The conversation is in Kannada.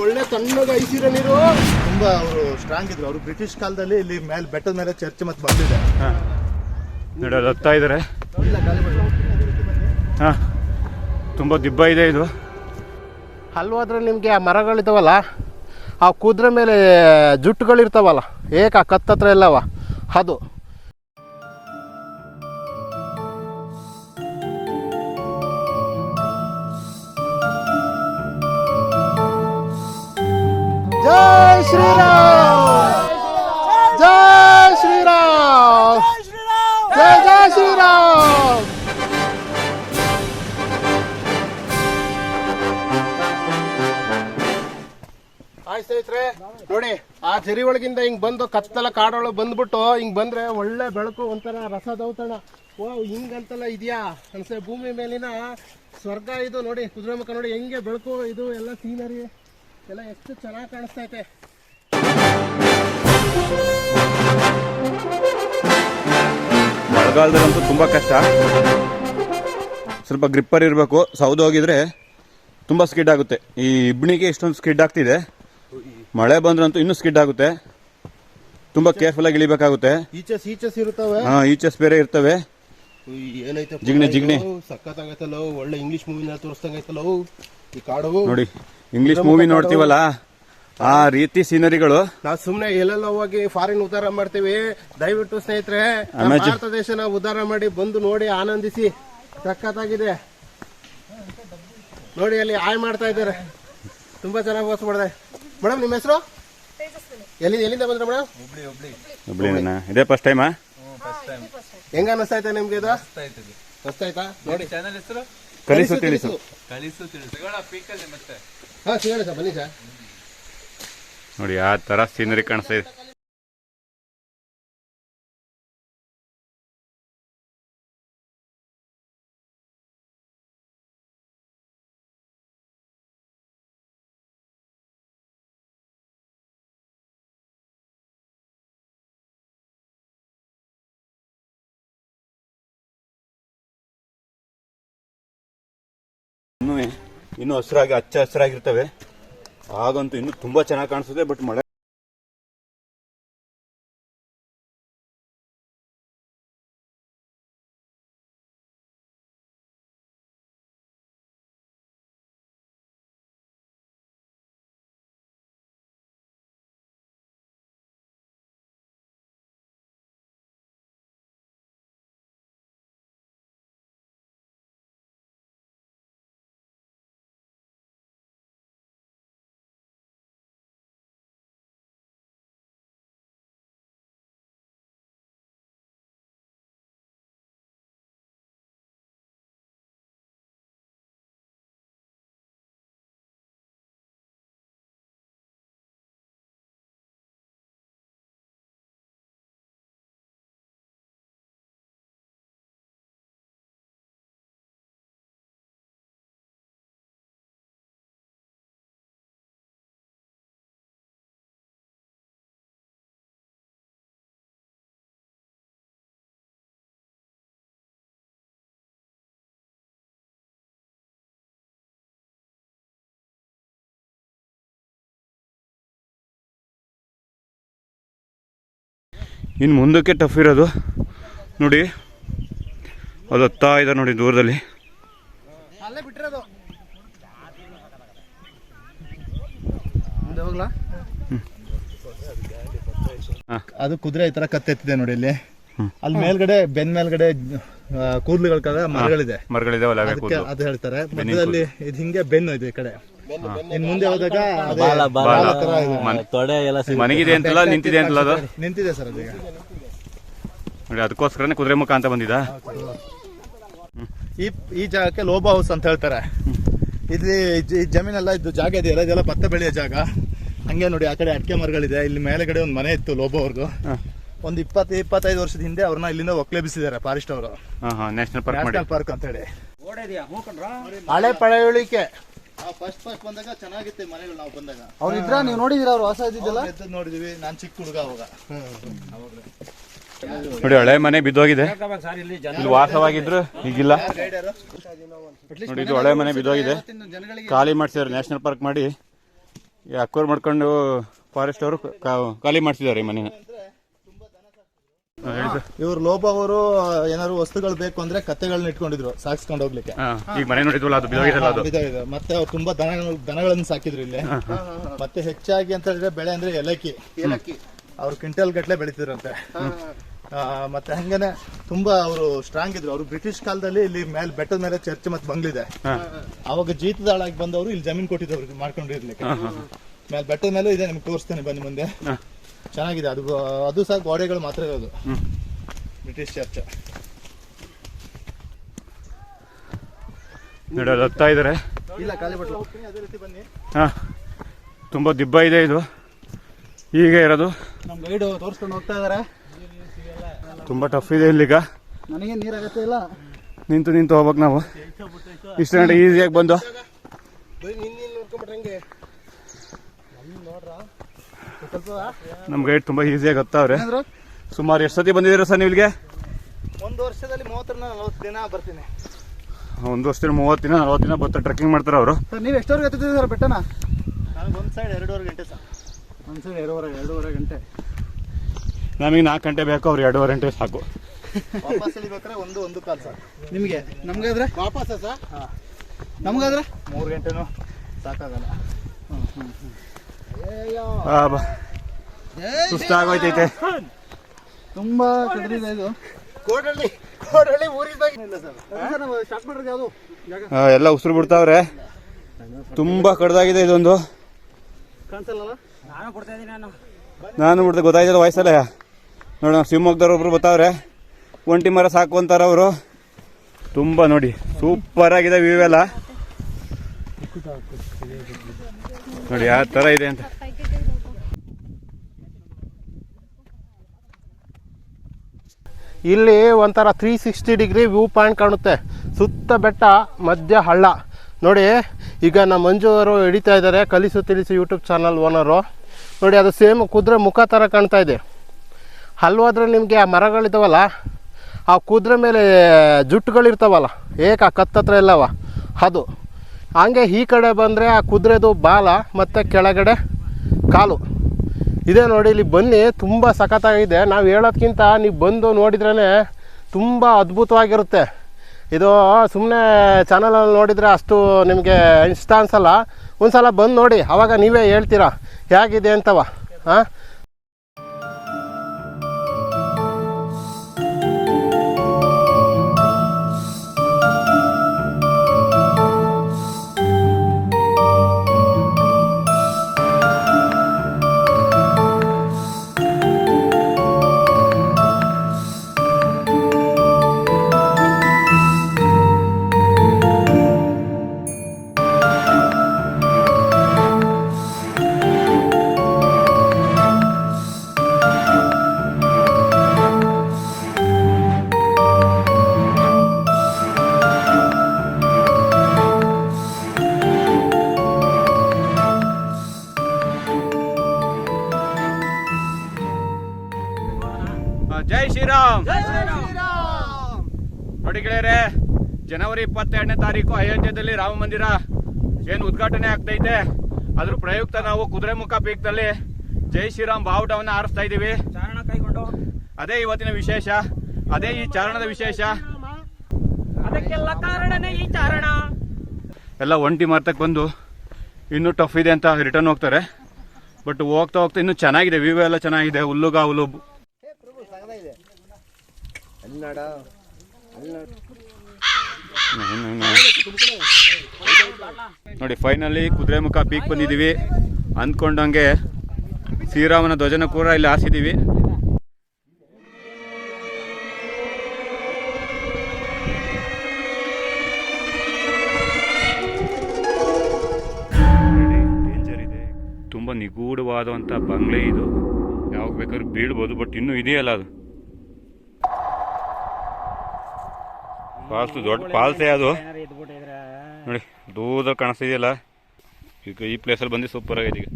ಒಳ್ಳೆ ತಣ್ಣಗ ಐಸಿರ ನೀರು ತುಂಬಾ ಅವರು ಸ್ಟ್ರಾಂಗ್ ಇದ್ರು. ಅವರು ಬ್ರಿಟಿಷ್ ಕಾಲದಲ್ಲಿ ಇಲ್ಲಿ ಮೇಲೆ ಬೆಟ್ಟದ ಮೇಲೆ ಚರ್ಚ್ ಮತ್ತೆ ಬಂದಿದೆ. ನೋಡಿ ಅದು ಹತ್ತಾ ಇದ್ದಾರೆ ಹಾಂ. ತುಂಬ ದಿಬ್ಬ ಇದೆ ಇದು. ಅಲ್ವಾದ್ರೆ ನಿಮಗೆ ಆ ಮರಗಳಿದಾವಲ್ಲ ಆ ಕುದುರೆ ಮೇಲೆ ಜುಟ್ಟುಗಳಿರ್ತಾವಲ್ಲ ಏಕ ಕತ್ತತ್ರ ಎಲ್ಲವ ಅದು. ಜೈ ಶ್ರೀರಾಮ್! ಜೈ ಶ್ರೀರಾಮ್! ಜೈ ಜೈ ಶ್ರೀರಾಮ್! ಹಾಯ್ ನೋಡಿ, ಆ ಜರಿ ಒಳಗಿಂದ ಹಿಂಗ್ ಬಂದು ಕತ್ತಲ ಕಾಡೊಳಗೆ ಬಂದ್ಬಿಟ್ಟು ಹಿಂಗ್ ಬಂದ್ರೆ ಒಳ್ಳೆ ಬೆಳಕು, ಒಂಥರ ರಸ ದೌತಣ ಓ ಹಿಂಗಂತೆಲ್ಲ ಇದೆಯಾ? ಅನ್ಸೆ ಭೂಮಿ ಮೇಲಿನ ಸ್ವರ್ಗ ಇದು ನೋಡಿ, ಕುದುರೆ ಮುಖ ನೋಡಿ, ಹೆಂಗೆ ಬೆಳಕು ಇದು ಎಲ್ಲ ಸೀನರಿ. ಎಲ್ಲ ಎಷ್ಟು ಚೆನ್ನಾಗಿ ಕಾಣಿಸ್ತೈತೆ. ಮಳೆಗಾಲದಲ್ಲಂತೂ ತುಂಬ ಕಷ್ಟ. ಸ್ವಲ್ಪ ಗ್ರಿಪ್ಪರ್ ಇರಬೇಕು. ಸೌದೋಗಿದ್ರೆ ತುಂಬ ಸ್ಕಿಡ್ ಆಗುತ್ತೆ. ಈ ಇಬ್ಣಿಗೆ ಇಷ್ಟೊಂದು ಸ್ಕಿಡ್ ಆಗ್ತಿದೆ. ಮಳೆ ಬಂದ್ರಂತೂ ಇನ್ನೂ ಸ್ಕಿಡ್ ಆಗುತ್ತೆ. ತುಂಬ ಕೇರ್ಫುಲ್ಲಾಗಿ ಇಳಿಬೇಕಾಗುತ್ತೆ. ಈಚಸ್ ಈಚಸ್ ಇರುತ್ತವೆ? ಹಾಂ ಈಚಸ್ ಬೇರೆ ಇರ್ತವೆ. ಏನೈತೆ ಜಿಗ್ನೆ ಜಿಗ್ಣೆ, ಜಿಗ್ಣೆ. ಸಕ್ಕತ್ತಾಗೈತಲ್ಲ ಒಳ್ಳೆ ಇಂಗ್ಲಿಷ್ ಮೂವಿನ ತೋರಿಸ್ದಂಗೈತಲ್ಲ? ಈ ಕಾಡು? ನೋಡಿ. ಇಂಗ್ಲಿಷ್ ಮೂವಿ ನೋಡ್ತೀವಲ್ಲ? ಆ ರೀತಿ ಸೀನರಿಗಳು ನಾವು ಸುಮ್ನೆ ಎಲ್ಲೆಲ್ಲ ಹೋಗಿ ಫಾರಿನ್ ಉದ್ಧಾರ ಮಾಡ್ತೀವಿ. ದಯವಿಟ್ಟು ಸ್ನೇಹಿತರೆ ನಮ್ಮ ದೇಶ ಭಾರತ ದೇಶನ ಉದ್ಧಾರ ಮಾಡಿ ಬಂದು ನೋಡಿ ಆನಂದಿಸಿ. ಸಖತ್ತಾಗಿದೆ. ನೋಡಿ ಅಲ್ಲಿ ಆಯ್ ಮಾಡ್ತಾ ಇದ್ದಾರೆ. ತುಂಬಾ ಚೆನ್ನಾಗಿ ವಾಸ ಮಾಡಿದೆ ಮೇಡಮ್ ನಿಮ್ಮ ಹೆಸರು? ಎಲ್ಲಿ ಎಲ್ಲಿಂದ ಬಂದ್ರೆ ಮೇಡಮ್ ಹುಬ್ಳಿನ ಇದೇ ಫಸ್ಟ್ ಟೈಮ್ ಹೆಂಗ ಅನಿಸ್ತೈತೆ ನಿಮ್ಗೆ ಇದು? ಫಸ್ಟ್ ಆಯ್ತಾ ನೋಡಿ. ಚಾನಲ್ ಹೆಸರು? ಕಲಿಸು ತಿಳಿಸು ಕಲಿಸು ತಿಳಿಸು ಪೀಕಲ್ಲಿ ಮತ್ತೆ. ಹಾ ಸಿಗೋಣ ಸರ್ ಬನ್ನಿ ಸರ್. ನೋಡಿ ಆ ತರ ಸೀನರಿ ಕಾಣಿಸ್ತಾ ಇದೆ. ಇನ್ನೂ ಹಸಿರಾಗಿ ಹಚ್ಚ ಹಸಿರಾಗಿರ್ತವೆ. ಆಗಂತೂ ಇನ್ನೂ ತುಂಬಾ ಚೆನ್ನಾಗಿ ಕಾಣಿಸುತ್ತೆ ಬಟ್ ಮಳೆ ಇನ್ನು ಮುಂದಕ್ಕೆ ಟಫ್ ಇರೋದು. ನೋಡಿ ಅದು ಹತ್ತಾ ಇದೆ ನೋಡಿ ದೂರದಲ್ಲಿ. ಅದು ಕುದುರೆ ಈ ತರ ಕತ್ತೆತ್ತಿದೆ ನೋಡಿ ಇಲ್ಲಿ. ಅಲ್ಲಿ ಮೇಲ್ಗಡೆ ಬೆನ್ ಮೇಲ್ಗಡೆ ಕೂದಲುಗಳ ಮರಗಳಿದೆ. ಮರಗಳಿದೆ ಅದು ಹೇಳ್ತಾರೆ. ಮಧ್ಯದಲ್ಲಿ ಇದು ಹಿಂಗೆ ಬೆನ್ನು ಇದೆ ಈ ಕಡೆ. ಇನ್ ಮುಂದೆ ಹೋದಾಗ ಅದೇ ಬಾಲ ಬಾಲ ಬಾಲ ತರ ಇದೆ. ಮನ್- ತೊಡೆ ಎಲ್ಲ ಮನೆಗಿದೆ ಅಂತಲ್ಲ ನಿಂತಿದೆ ಅಂತಲ್ಲ ಅದು? ನಿಂತಿದೆ ಸರ್ ಅದೀಗ. ನೋಡಿ ಅದಕ್ಕೋಸ್ಕರನೇ ಕುದುರೆ ಮುಖ ಅಂತ ಬಂದಿದ್ದ ಈ ಈ ಜಾಗಕ್ಕೆ ಲೋಬ ಹೌಸ್ ಅಂತ ಹೇಳ್ತಾರೆ. ಇಲ್ಲಿ ಜ- ಈ ಜಮೀನೆಲ್ಲ ಇದು ಜಾಗ ಇದೆಯಲ್ಲ ಇದೆಲ್ಲ ಭತ್ತ ಬೆಳೆಯೋ ಜಾಗ. ಹಂಗೆ ನೋಡಿ ಆ ಕಡೆ ಅಡಿಕೆ ಮರಗಳಿದೆ ಇಲ್ಲಿ ಮೇಲೆಗಡೆ ಒಂದು ಮನೆ ಇತ್ತು ಲೋಬೋ ಅವ್ರದ್ದು ಒಂದು ಇಪ್ಪತ್ತು ಇಪ್ಪತ್ತೈದು ವರ್ಷದ ಹಿಂದೆ ಅವ್ರನ್ನ ಇಲ್ಲಿಂದ ಒಕ್ಲೆಬಿಸಿದ್ದಾರೆ ಫಾರೆಸ್ಟ್ ಅವರು. ಹಾಂ ಹಾಂ ನ್ಯಾಷನಲ್ ಪಾರ್ಕ್ ಮಾಡಿ ನ್ಯಾಷನಲ್ ಪಾರ್ಕ್ ಅಂತ ಹೇಳಿ. ಹಳೆ ಪಳೆಯುಳಿಕೆ. ಫಸ್ಟ್ ಫಸ್ಟ್ ಬಂದಾಗ ಚೆನ್ನಾಗಿತ್ತು ಮನೆಗಳು ನಾವು ಬಂದಾಗ. ಅವ್ರು ಇದ್ರ? ನೀವು ನೋಡಿದಿರ? ಅವ್ರು ಹೊಸ ಇದ್ದಿದ್ದಲ್ಲ? ಎದ್ದದ್ ನೋಡಿದೀವಿ. ಚಿಕ್ಕ ಹುಡುಗ ಅವಾಗ. ನೋಡಿ ಹಳೆ ಮನೆ ಬಿದ್ದೋಗಿದೆ. ಇಲ್ಲಿ ವಾಸವಾಗಿದ್ರು ಈಗಿಲ್ಲ. ನೋಡಿ ಇದು ಹಳೆ ಮನೆ ಬಿದ್ದೋಗಿದೆ. ಖಾಲಿ ಮಾಡ್ಸಿದಾರೆ ನ್ಯಾಷನಲ್ ಪಾರ್ಕ್ ಮಾಡಿ. ಈ ಅಕ್ವರ್ ಮಾಡ್ಕೊಂಡು ಫಾರೆಸ್ಟ್ ಅವರು ಖಾಲಿ ಮಾಡ್ಸಿದಾರೆ ಈ ಮನೇನ. ಇವ್ರು ಲೋಪ ಅವರು ಏನಾದ್ರು ವಸ್ತುಗಳು ಬೇಕು ಅಂದ್ರೆ ಕತ್ತೆಗಳನ್ನ ಇಟ್ಕೊಂಡಿದ್ರು. ಸಾಕ್ಸ್ಕೊಂಡು ಹೋಗ್ಲಿಕ್ಕೆ. ಈಗ ಮನೆ ನೋಡಿದ್ವಲ್ಲ ಅದು ಬಿದ್ದೋಗಿದೆಲ್ಲ ಅದು. ಇದೆ, ಇದೆ. ಮತ್ತೆ ಅವ್ರು ತುಂಬಾ ದನ ದನಗಳನ್ನು ಸಾಕಿದ್ರು ಇಲ್ಲಿ. ಮತ್ತೆ ಹೆಚ್ಚಾಗಿ ಅಂತ ಹೇಳಿದ್ರೆ ಬೆಳೆ ಅಂದ್ರೆ ಏಲಕ್ಕಿ. ಏಲಕ್ಕಿ. ಅವ್ರು ಕ್ವಿಂಟಲ್ ಗಟ್ಲೆ ಬೆಳಿತಿದ್ರಂತೆ. ಆ, ಮತ್ತೆ ಹಂಗೇನೆ ತುಂಬಾ ಅವರು ಸ್ಟ್ರಾಂಗ್ ಇದ್ರು. ಅವರು ಬ್ರಿಟಿಷ್ ಕಾಲದಲ್ಲಿ ಇಲ್ಲಿ ಮೇಲೆ ಬೆಟ್ಟದ ಮೇಲೆ ಚರ್ಚ್ ಮತ್ತೆ ಬಂಗ್ಲಿದೆ. ಅವಾಗ ಜೀತದಾಳಾಗಿ ಬಂದವರು ಇಲ್ಲಿ ಜಮೀನ್ ಕೊಟ್ಟಿದ್ದವ್ರು ಮಾಡ್ಕೊಂಡಿರ್ಲಿಕ್ಕೆ ಮೇಲೆ ಬೆಟ್ಟದ ಮೇಲೆ ಇದೆ ನಿಮ್ಗೆ ತೋರಿಸ್ತೇನೆ ಬನ್ನಿ ಮುಂದೆ. ಚೆನ್ನಾಗಿದೆ. ಅದು ಅದು ಸಹ ಗೋಡೆಗಳು ಮಾತ್ರ ಇರೋದು. British church. ನೋಡಿ ಅದು ಹತ್ತಾ ಇದ್ದಾರೆ ಇಲ್ಲ ಖಾಲಿ ಬಟ್ಲು ಅದೇ ರೀತಿ ಬನ್ನಿ. ಹಾಂ. ತುಂಬ ದಿಬ್ಬ ಇದೆ ಇದು. ಈಗ ಇರೋದು. ನಮ್ ಗೈಡ್ ತೋರಿಸ್ಕೊಂಡು ಹೋಗ್ತಾ ಇದಾರೆ. ತುಂಬ ಟಫ್ ಇದೆ ಇಲ್ಲಿಗ. ನನಗೆ ನೀರಾಗತ್ತೆ ಇಲ್ಲ? ನಿಂತು ನಿಂತು ಹೋಗ್ಬೇಕು ನಾವು. ಇಷ್ಟು ಗಂಟೆ ಈಸಿಯಾಗಿ ಬಂದು ಬರೀ ನಿನ್ನ ನೋಡ್ಕೊಂಬಿಟ್ರೆ ಹಂಗೆ ನಮ್ಮ ಗೈಡ್ ತುಂಬಾ ಈಸಿಯಾಗಿ ಗೊತ್ತಾವ್ರೆ. ಸುಮಾರು ಎಷ್ಟು ಸತಿ ಬಂದಿದ್ದೀರಾ ಸರ್ ನೀವು ಇಲ್ಲಿಗೆ ಒಂದು ವರ್ಷದಲ್ಲಿ ಮೂವತ್ತರಿಂದ ನಲವತ್ತು ದಿನ ಬರ್ತೀನಿ. ಒಂದು ವರ್ಷದಲ್ಲಿ ಮೂವತ್ತು ದಿನ ನಲ್ವತ್ತು ದಿನ ಬರ್ತಾರೆ. ಟ್ರೆಕ್ಕಿಂಗ್ ಮಾಡ್ತಾರೆ ಅವರು. ಸರ್ ನೀವು ಎಷ್ಟೋರ್ಗೆ ಹತ್ತಿದ್ದೀರಿ ಸರ್ ಬೆಟ್ಟನ? ನನಗೆ ಒಂದು ಸೈಡ್ ಎರಡೂವರೆ ಗಂಟೆ ಸರ್. ಒಂದು ಸೈಡ್ ಎರಡೂವರೆ ಎರಡೂವರೆ ಗಂಟೆ. ನಮಗೆ ನಾಲ್ಕು ಗಂಟೆ ಬೇಕು ಅವ್ರು ಎರಡೂವರೆ ಗಂಟೆ ಸಾಕು. ವಾಪಸ್ ಇಳಿಬೇಕಾದ್ರೆ ಒಂದು ಒಂದು ಕಾಲ್ ಸರ್. ನಿಮಗೆ? ನಮಗಾದ್ರೆ? ವಾಪಸ್ ಸರ್? ನಮಗಾದ್ರೆ? ಮೂರು ಗಂಟೆನೂ ಸಾಕಾಗಲ್ಲ. ಹ್ಞೂ ಹ್ಞೂ ಬ- ಸುಸ್ತಾಗೋಯ್ತೈತೆ. ತುಂಬಾ ಕಡಿಮೆ ಇದು. ಊರಿದಾಗ ಎಲ್ಲ ಉಸಿರು ಬಿಡ್ತಾವ್ರೆ. ತುಂಬಾ ಕಡ್ದಾಗಿದೆ ಇದೊಂದು. ಕಾಣಿಸಲ್ಲ ನಾನು ಬಿಡ್ದೆ ಗೊತ್ತಾಯ್ತದ ವಯಸ್ಸಲ್ಲ ನೋಡಿ ನಾವು ಶಿವಮೊಗ್ಗದವ್ರು ಒಬ್ರು ಬರ್ತಾವ್ರೆ. ಒಂಟಿ ಮರ ಸಾಕು ಅಂತಾರ ಅವರು. ತುಂಬ ನೋಡಿ ಸೂಪರ್ ಆಗಿದೆ ವ್ಯೂ ಎಲ್ಲ. ನೋಡಿ ಯಾವ ಥರ ಇದೆ ಅಂತ. ಇಲ್ಲಿ ಒಂಥರ three sixty degree view point ಕಾಣುತ್ತೆ. ಸುತ್ತ ಬೆಟ್ಟ, ಮಧ್ಯ ಹಳ್ಳ. ನೋಡಿ, ಈಗ ನಮ್ಮ ಮಂಜು ಅವರು ಹಿಡಿತಾ ಇದ್ದಾರೆ, ಕಲಿಸು, ತಿಳಿಸು ಯೂಟ್ಯೂಬ್ ಚಾನಲ್ ಓನರು ನೋಡಿ, ಅದು ಸೇಮ್ ಕುದುರೆ ಮುಖ ಥರ ಕಾಣ್ತಾ ಇದೆ. ಅಲ್ಲೋದ್ರೆ ನಿಮಗೆ ಆ ಮರಗಳಿದ್ದಾವಲ್ಲ ಆ ಕುದುರೆ ಮೇಲೆ ಜುಟ್ಟುಗಳಿರ್ತಾವಲ್ಲ, ಏಕ ಕತ್ತತ್ರ ಇಲ್ಲವ, ಅದು. ಹಂಗೆ ಈ ಕಡೆ ಬಂದರೆ ಆ ಕುದುರೆದು ಬಾಲ ಮತ್ತು ಕೆಳಗಡೆ ಕಾಲು. ಇದೇ ನೋಡಿ, ಇಲ್ಲಿ ಬನ್ನಿ, ತುಂಬ ಸಖತ್ತಾಗಿದೆ. ನಾವು ಹೇಳೋದ್ಕಿಂತ ನೀವು ಬಂದು ನೋಡಿದ್ರೇ ತುಂಬ ಅದ್ಭುತವಾಗಿರುತ್ತೆ. ಇದು ಸುಮ್ಮನೆ ಚಾನಲಲ್ಲಿ ನೋಡಿದರೆ ಅಷ್ಟು ನಿಮಗೆ ಇಷ್ಟ ಅನ್ಸಲ್ಲ ಒಂದು ಸಲ ಬಂದು ನೋಡಿ ಆವಾಗ ನೀವೇ ಹೇಳ್ತೀರಾ, ಹೇಗಿದೆ ಅಂತವ ಹಾಂ ಜನವರಿ ಇಪ್ಪತ್ತೆರಡನೇ ತಾರೀಕು ಅಯೋಧ್ಯೆಯಲ್ಲಿ ರಾಮ ಮಂದಿರ ಏನು ಉದ್ಘಾಟನೆ ಆಗ್ತೈತೆ. ಅದ್ರ ಪ್ರಯುಕ್ತ ನಾವು ಕುದುರೆಮುಖ ಪೀಕ್ದಲ್ಲಿ ಜೈ ಶ್ರೀರಾಮ್ ಬಾವುಟವನ್ನ ಆರಿಸ್ತಾ ಇದೀವಿ ಅದೇ ಇವತ್ತಿನ ವಿಶೇಷ. ಅದೇ ಈ ಚಾರಣದ ವಿಶೇಷ. ಅದಕ್ಕೆಲ್ಲ ಕಾರಣನೇ ಈ ಚಾರಣ. ಎಲ್ಲ ಒಂಟಿ ಮಾರ್ತಕ್ಕೆ ಬಂದು ಇನ್ನೂ ಟಫ್ ಇದೆ ಅಂತ ರಿಟರ್ನ್ ಹೋಗ್ತಾರೆ. ಬಟ್ ಹೋಗ್ತಾ ಹೋಗ್ತಾ ಇನ್ನೂ ಚೆನ್ನಾಗಿದೆ. ವ್ಯೂ ಎಲ್ಲ ಚೆನ್ನಾಗಿದೆ. ಹುಲ್ಲುಗಾ ಹುಲ್ಲು. ನೋಡಿ ಫೈನಲಿ ಕುದುರೆಮುಖ ಪೀಕ್ ಬಂದಿದ್ದೀವಿ. ಅಂದ್ಕೊಂಡಂಗೆ ಶ್ರೀರಾಮನ ಧ್ವಜನ ಕೂಡ ಇಲ್ಲಿ ಇದೆ. ತುಂಬ ನಿಗೂಢವಾದಂಥ ಬಂಗ್ಲೆ ಇದು. ಯಾವಾಗ ಬೇಕಾದ್ರೂ ಬೀಳ್ಬೋದು ಬಟ್ ಇನ್ನೂ ಇದೆಯಲ್ಲ ಅದು. ಫಾಲ್ಸ್ ದೊಡ್ಡ ಫಾಲ್ಸೇ ಅದು? ನೋಡಿ ದೂರದಲ್ಲಿ ಕಾಣಿಸ್ತಿದೆಯಲ್ಲ? ಈಗ ಈ ಪ್ಲೇಸಲ್ಲಿ ಬಂದು ಸೂಪರ್ ಆಗಿದೆ ಈಗ.